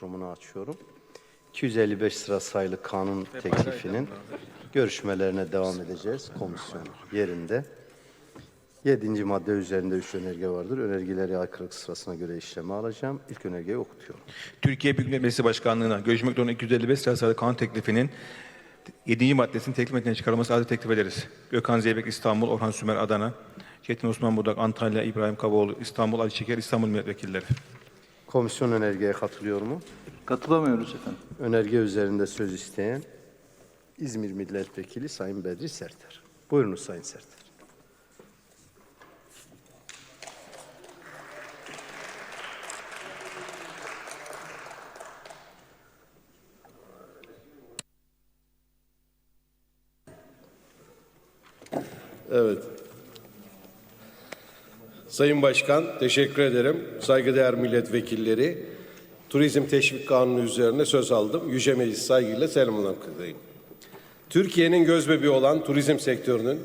Kurumunu açıyorum. 255 sıra sayılı kanun teklifinin görüşmelerine devam edeceğiz komisyon yerinde. 7. madde üzerinde 3 önerge vardır. Önergeleri aykırılık sırasına göre işleme alacağım. İlk önergeyi okutuyorum. Türkiye Büyük Millet Meclisi Başkanlığı'na görüşmek olan 255 sayılı kanun teklifinin 7. maddesinin teklif metnine çıkarılması adil teklif ederiz. Gökhan Zeybek İstanbul, Orhan Sümer Adana, Çetin Osman Budak Antalya, İbrahim Kavaoğlu İstanbul, Ali Çeker İstanbul Milletvekilleri. Komisyon önergeye katılıyor mu? Katılamıyoruz efendim. Önerge üzerinde söz isteyen İzmir Milletvekili Sayın Bedri Serter. Buyurunuz Sayın Serter. Evet. Sayın Başkan, teşekkür ederim. Saygıdeğer milletvekilleri, Turizm Teşvik Kanunu üzerine söz aldım. Yüce Meclis saygıyla selamlamaktaydım. Türkiye'nin gözbebeği olan turizm sektörünün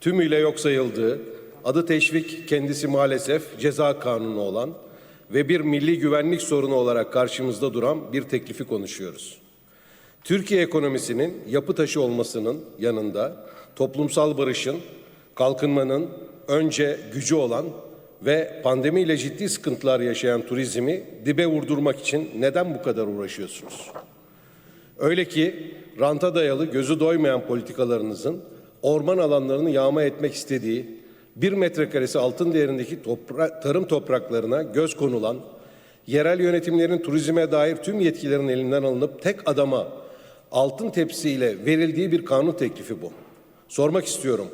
tümüyle yok sayıldığı, adı teşvik kendisi maalesef ceza kanunu olan ve bir milli güvenlik sorunu olarak karşımızda duran bir teklifi konuşuyoruz. Türkiye ekonomisinin yapı taşı olmasının yanında toplumsal barışın, kalkınmanın önce gücü olan ve pandemiyle ciddi sıkıntılar yaşayan turizmi dibe vurdurmak için neden bu kadar uğraşıyorsunuz? Öyle ki ranta dayalı gözü doymayan politikalarınızın orman alanlarını yağma etmek istediği bir metrekaresi altın değerindeki topra- tarım topraklarına göz konulan, yerel yönetimlerin turizme dair tüm yetkilerin elinden alınıp tek adama altın tepsiyle verildiği bir kanun teklifi bu. Sormak istiyorum.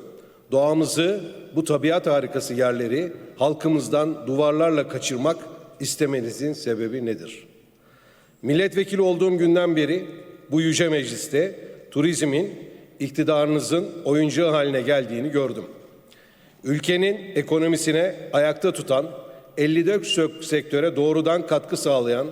Doğamızı, bu tabiat harikası yerleri halkımızdan duvarlarla kaçırmak istemenizin sebebi nedir? Milletvekili olduğum günden beri bu yüce mecliste turizmin iktidarınızın oyuncağı haline geldiğini gördüm. Ülkenin ekonomisine ayakta tutan, 54 sök- sektöre doğrudan katkı sağlayan,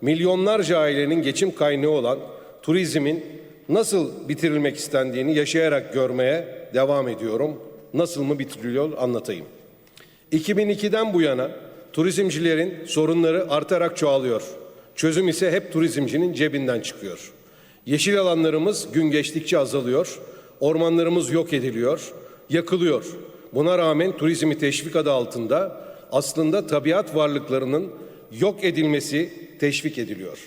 milyonlarca ailenin geçim kaynağı olan turizmin nasıl bitirilmek istendiğini yaşayarak görmeye devam ediyorum. Nasıl mı bitiriliyor anlatayım. 2002'den bu yana turizmcilerin sorunları artarak çoğalıyor. Çözüm ise hep turizmcinin cebinden çıkıyor. Yeşil alanlarımız gün geçtikçe azalıyor. Ormanlarımız yok ediliyor, yakılıyor. Buna rağmen turizmi teşvik adı altında aslında tabiat varlıklarının yok edilmesi teşvik ediliyor.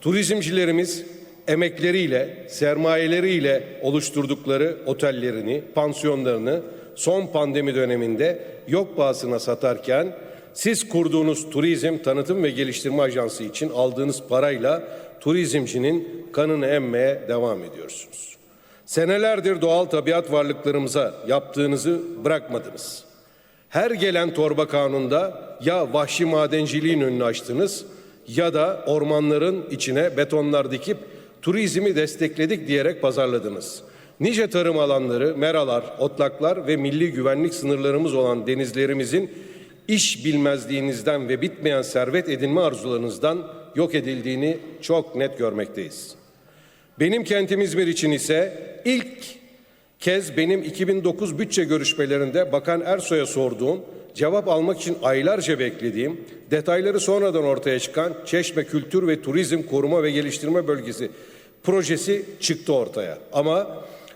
Turizmcilerimiz emekleriyle, sermayeleriyle oluşturdukları otellerini, pansiyonlarını son pandemi döneminde yok pahasına satarken siz kurduğunuz turizm tanıtım ve geliştirme ajansı için aldığınız parayla turizmcinin kanını emmeye devam ediyorsunuz. Senelerdir doğal tabiat varlıklarımıza yaptığınızı bırakmadınız. Her gelen torba kanunda ya vahşi madenciliğin önünü açtınız ya da ormanların içine betonlar dikip turizmi destekledik diyerek pazarladınız. Nice tarım alanları, meralar, otlaklar ve milli güvenlik sınırlarımız olan denizlerimizin iş bilmezliğinizden ve bitmeyen servet edinme arzularınızdan yok edildiğini çok net görmekteyiz. Benim kentim İzmir için ise ilk kez benim 2009 bütçe görüşmelerinde Bakan Ersoy'a sorduğum, cevap almak için aylarca beklediğim, detayları sonradan ortaya çıkan Çeşme Kültür ve Turizm Koruma ve Geliştirme Bölgesi projesi çıktı ortaya. Ama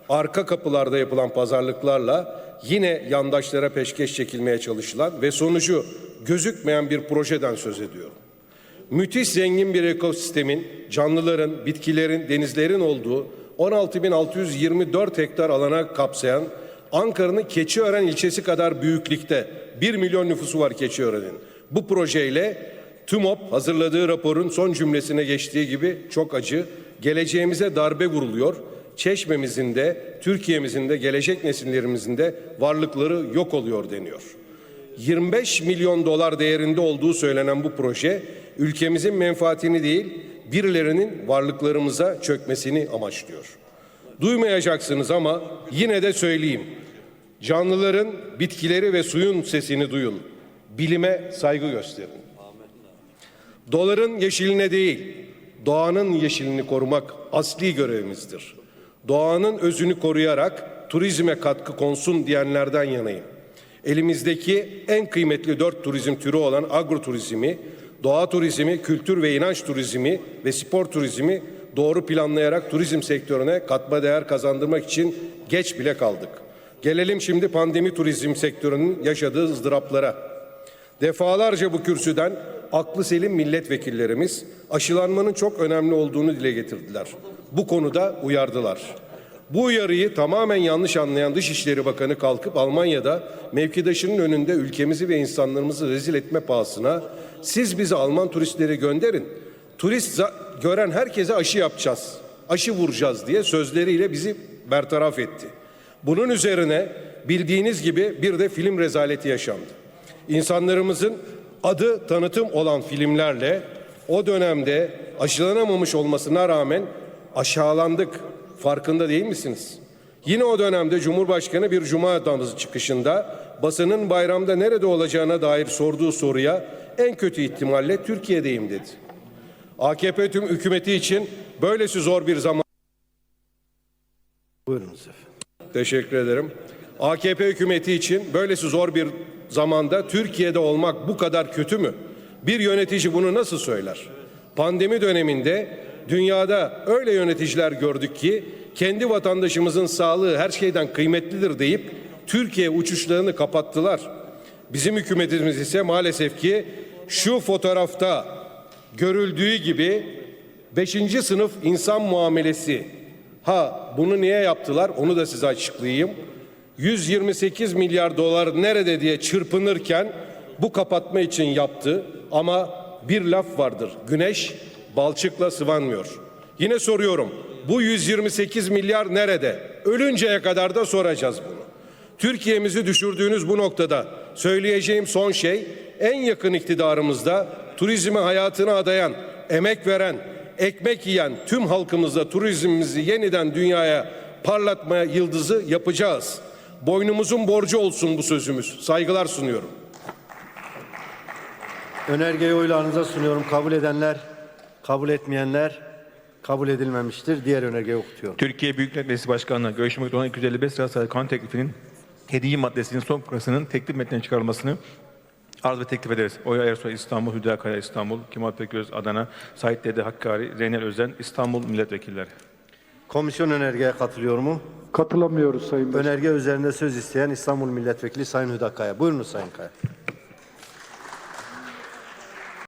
arka kapılarda yapılan pazarlıklarla yine yandaşlara peşkeş çekilmeye çalışılan ve sonucu gözükmeyen bir projeden söz ediyorum. Müthiş zengin bir ekosistemin, canlıların, bitkilerin, denizlerin olduğu 16.624 hektar alana kapsayan Ankara'nın Keçiören ilçesi kadar büyüklükte 1 milyon nüfusu var Keçiören'in. Bu projeyle TÜMOP hazırladığı raporun son cümlesine geçtiği gibi çok acı, geleceğimize darbe vuruluyor. Çeşmemizin de, Türkiye'mizin de, gelecek nesillerimizin de varlıkları yok oluyor deniyor. 25 milyon dolar değerinde olduğu söylenen bu proje ülkemizin menfaatini değil birilerinin varlıklarımıza çökmesini amaçlıyor. Duymayacaksınız ama yine de söyleyeyim. Canlıların, bitkileri ve suyun sesini duyun. Bilime saygı gösterin. Doların yeşiline değil, doğanın yeşilini korumak asli görevimizdir. Doğanın özünü koruyarak turizme katkı konsun diyenlerden yanayım. Elimizdeki en kıymetli dört turizm türü olan agroturizmi doğa turizmi, kültür ve inanç turizmi ve spor turizmi doğru planlayarak turizm sektörüne katma değer kazandırmak için geç bile kaldık. Gelelim şimdi pandemi turizm sektörünün yaşadığı ızdıraplara. Defalarca bu kürsüden aklı selim milletvekillerimiz aşılanmanın çok önemli olduğunu dile getirdiler. Bu konuda uyardılar. Bu uyarıyı tamamen yanlış anlayan Dışişleri Bakanı kalkıp Almanya'da mevkidaşının önünde ülkemizi ve insanlarımızı rezil etme pahasına siz bize Alman turistleri gönderin. Turist gören herkese aşı yapacağız. Aşı vuracağız diye sözleriyle bizi bertaraf etti. Bunun üzerine bildiğiniz gibi bir de film rezaleti yaşandı. İnsanlarımızın adı tanıtım olan filmlerle o dönemde aşılanamamış olmasına rağmen aşağılandık. Farkında değil misiniz? Yine o dönemde Cumhurbaşkanı bir cuma namazı çıkışında basının bayramda nerede olacağına dair sorduğu soruya en kötü ihtimalle Türkiye'deyim dedi. AKP tüm hükümeti için böylesi zor bir zaman Buyurunuz efendim. Teşekkür ederim. AKP hükümeti için böylesi zor bir zamanda Türkiye'de olmak bu kadar kötü mü? Bir yönetici bunu nasıl söyler? Pandemi döneminde dünyada öyle yöneticiler gördük ki kendi vatandaşımızın sağlığı her şeyden kıymetlidir deyip Türkiye uçuşlarını kapattılar. Bizim hükümetimiz ise maalesef ki şu fotoğrafta görüldüğü gibi 5. sınıf insan muamelesi Ha bunu niye yaptılar onu da size açıklayayım. 128 milyar dolar nerede diye çırpınırken bu kapatma için yaptı ama bir laf vardır. Güneş balçıkla sıvanmıyor. Yine soruyorum. Bu 128 milyar nerede? Ölünceye kadar da soracağız bunu. Türkiye'mizi düşürdüğünüz bu noktada söyleyeceğim son şey en yakın iktidarımızda turizme hayatını adayan, emek veren, ekmek yiyen tüm halkımızla turizmimizi yeniden dünyaya parlatmaya yıldızı yapacağız. Boynumuzun borcu olsun bu sözümüz. Saygılar sunuyorum. Önergeyi oylarınıza sunuyorum. Kabul edenler, kabul etmeyenler kabul edilmemiştir. Diğer önergeyi okutuyorum. Türkiye Büyük Millet Meclisi Başkanı'na görüşmekte olan 255 sayılı sayılı kanun teklifinin 7. maddesinin son fıkrasının teklif metnine çıkarılmasını arz ve teklif ederiz. Oya Ersoy İstanbul, Hüdakaya İstanbul, Kemal Pekgöz Adana, Sait Dede Hakkari, Zeynel Özen İstanbul Milletvekilleri. Komisyon önergeye katılıyor mu? Katılamıyoruz Sayın Başkan. Önerge üzerinde söz isteyen İstanbul Milletvekili Sayın Hüda Kaya. Buyurunuz Sayın Kaya.